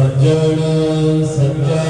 ਸਜਣ ਸਜਣ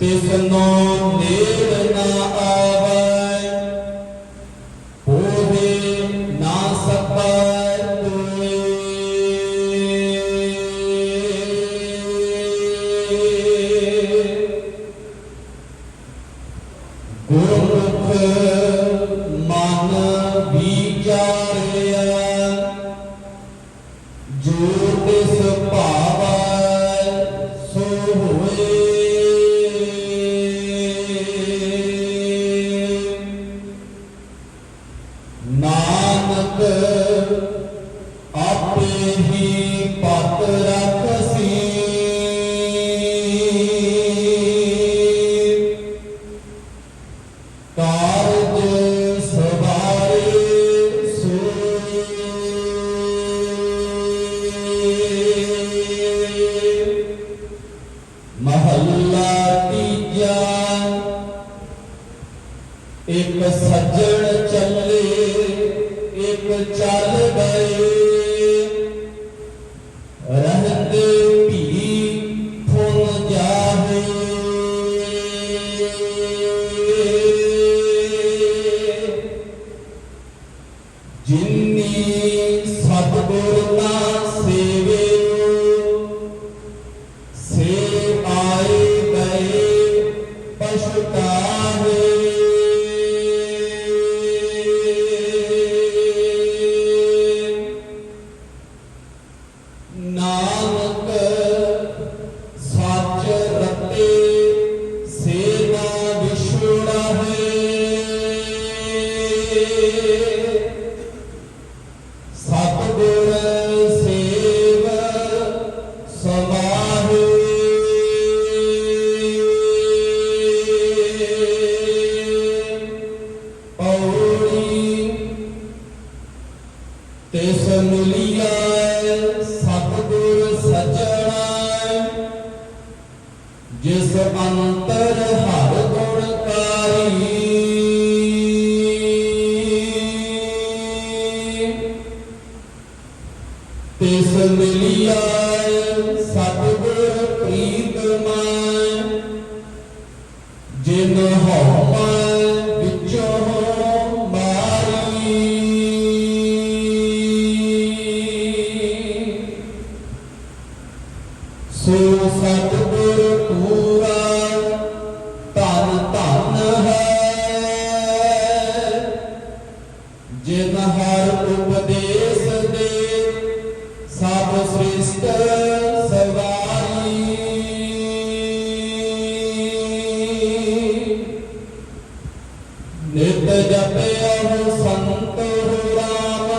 ਤਿਸਨੋ ਨੇੜ ਨਾ ਆਵੈ ਹੋਵੇ ਨਾ ਸਭੈ ਤੋਏ ਗੁਰਮੁਖ ਮਨ ਵਿਚਾਰਿਆ ਜੋ ਤਿਸ ਨਾਨਕ ਆਪੇ ਹੀ ਪਤ ਰਖਸੀ। ਕਾਰਜ ਸਵਾਰੇ ਸੋ ਮਹੱਲਾ ਇੱਕ ਸੱਜਣ ਚੱਲੇ। ਵਿੱਚ ਚੱਲ ਗਏ ਅੰਤਰ ਹਰ ਗੁਣਕਾਰੀ ਤਿਸ ਮਿਲਿਆ ਸਤਿਗੁਰ ਪ੍ਰੀਤ ਮਾਇ ਜਿਨ ਹਉ ਮੈਂ ਵਿਚੋ ਮਾਰੀ। ਸੋ ਸਤਿ ਜਿਨ ਹਰ ਉਪਦੇਸ ਦੇ ਸਭ ਸ੍ਰਿਸ਼ਟ ਸਵਾਰੀ ਨਿਤ ਜਪਿਆ ਸੰਤੋ ਰਾਮ